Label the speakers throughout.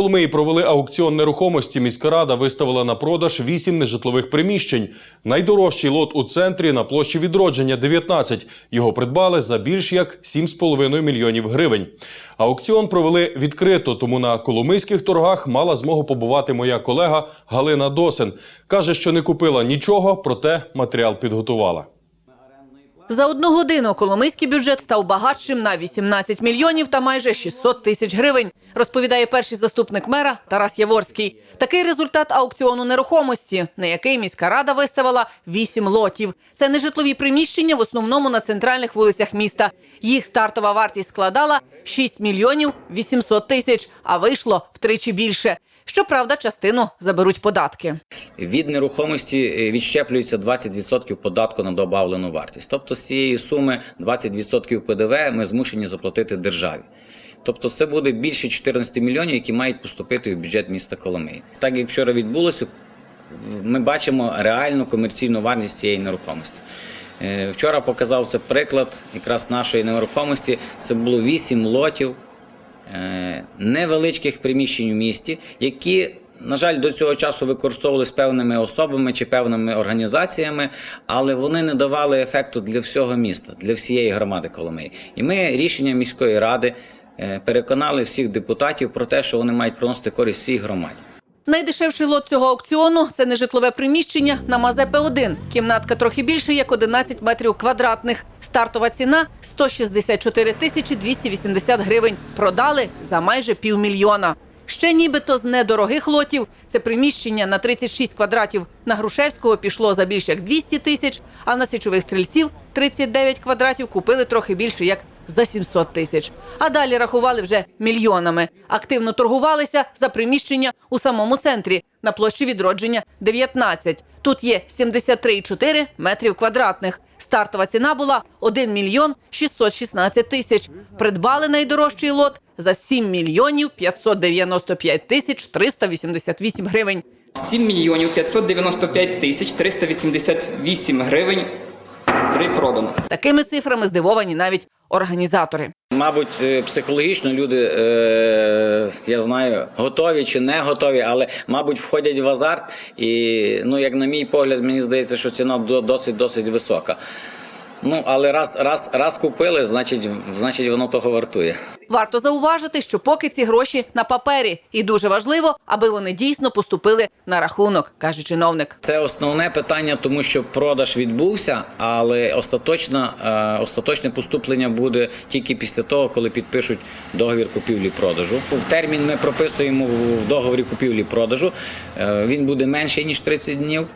Speaker 1: Коломиї провели аукціон нерухомості. Міська рада виставила на продаж вісім нежитлових приміщень. Найдорожчий лот у центрі на площі відродження 19. Його придбали за більш як 7,5 мільйонів гривень. Аукціон провели відкрито, тому на коломийських торгах мала змогу побувати моя колега Галина Досин. каже, що не купила нічого, проте матеріал підготувала.
Speaker 2: За одну годину коломийський бюджет став багатшим на 18 мільйонів та майже 600 тисяч гривень, розповідає перший заступник мера Тарас Яворський. Такий результат аукціону нерухомості, на який міська рада виставила 8 лотів. Це нежитлові приміщення в основному на центральних вулицях міста. Їх стартова вартість складала 6 мільйонів 800 тисяч, а вийшло втричі більше. Щоправда, частину заберуть податки.
Speaker 3: Від нерухомості е, відщеплюється 20% податку на добавлену вартість. Тобто з цієї суми 20% ПДВ ми змушені заплатити державі. Тобто це буде більше 14 мільйонів, які мають поступити в бюджет міста Коломиї. Так як вчора відбулося, ми бачимо реальну комерційну вартість цієї нерухомості. Е, Вчора показав це приклад якраз нашої нерухомості. Це було 8 лотів невеличких приміщень у місті, які, на жаль, до цього часу використовувалися певними особами чи певними організаціями, але вони не давали ефекту для всього міста, для всієї громади Коломиї. І ми рішення міської ради е, переконали всіх депутатів про те, що вони мають приносити користь всій громаді.
Speaker 2: Найдешевший лот цього аукціону це нежитлове приміщення на Мазепе 1 Кімнатка трохи більше, як 11 метрів квадратних. Стартова ціна 164 тисячі 280 гривень. Продали за майже півмільйона. Ще нібито з недорогих лотів це приміщення на 36 квадратів на Грушевського пішло за більш як 200 тисяч, а на січових стрільців 39 квадратів купили трохи більше як за 700 тисяч. А далі рахували вже мільйонами. Активно торгувалися за приміщення у самому центрі на площі відродження 19. Тут є 73,4 метрів квадратних. Стартова ціна була 1 мільйон 616 тисяч. Придбали найдорожчий лот за 7 мільйонів 595 тисяч 388 гривень.
Speaker 4: 7 мільйонів 595 тисяч 388 гривень. Три продано.
Speaker 2: Такими цифрами здивовані навіть організатори.
Speaker 3: Мабуть, е, психологічно люди, е, я знаю, готові чи не готові, але, мабуть, входять в азарт. І, ну, як на мій погляд, мені здається, що ціна до- досить досить висока. Ну, але раз, раз, раз купили, значить, значить воно того вартує.
Speaker 2: Варто зауважити, що поки ці гроші на папері, і дуже важливо, аби вони дійсно поступили на рахунок, каже чиновник.
Speaker 3: Це основне питання, тому що продаж відбувся, але остаточно, е, остаточне поступлення буде тільки після того, коли підпишуть договір купівлі-продажу. В термін ми прописуємо в договорі купівлі-продажу. Е, Він буде менший ніж 30 днів.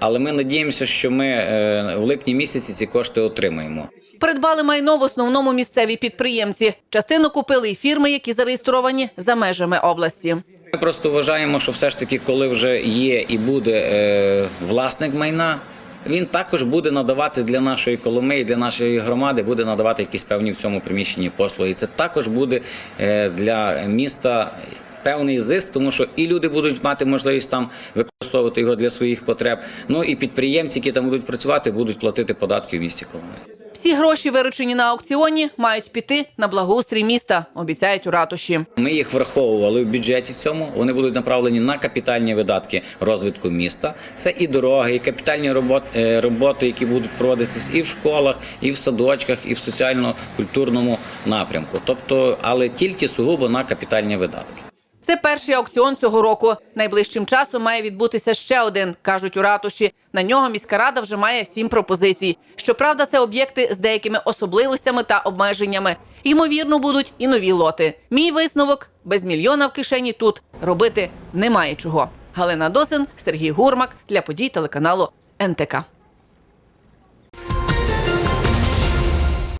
Speaker 3: Але ми надіємося, що ми е, в липні місяці ці кошти отримаємо.
Speaker 2: Придбали майно в основному місцеві підприємці. Частину купили й фірми, які зареєстровані за межами області.
Speaker 3: Ми просто вважаємо, що все ж таки, коли вже є і буде е, власник майна, він також буде надавати для нашої Коломиї, для нашої громади, буде надавати якісь певні в цьому приміщенні послуги. І це також буде е, для міста. Певний зиск, тому що і люди будуть мати можливість там використовувати його для своїх потреб. Ну і підприємці, які там будуть працювати, будуть платити податки в місті Коломиї.
Speaker 2: Всі гроші, виручені на аукціоні, мають піти на благоустрій міста, обіцяють у ратуші.
Speaker 3: Ми їх враховували в бюджеті цьому. Вони будуть направлені на капітальні видатки розвитку міста. Це і дороги, і капітальні роботи, роботи, які будуть проводитись і в школах, і в садочках, і в соціально-культурному напрямку. Тобто, але тільки сугубо на капітальні видатки.
Speaker 2: Це перший аукціон цього року. Найближчим часом має відбутися ще один, кажуть у ратуші. На нього міська рада вже має сім пропозицій. Щоправда, це об'єкти з деякими особливостями та обмеженнями. Ймовірно, будуть і нові лоти. Мій висновок без мільйона в кишені тут робити немає чого. Галина Досин, Сергій Гурмак для подій телеканалу НТК.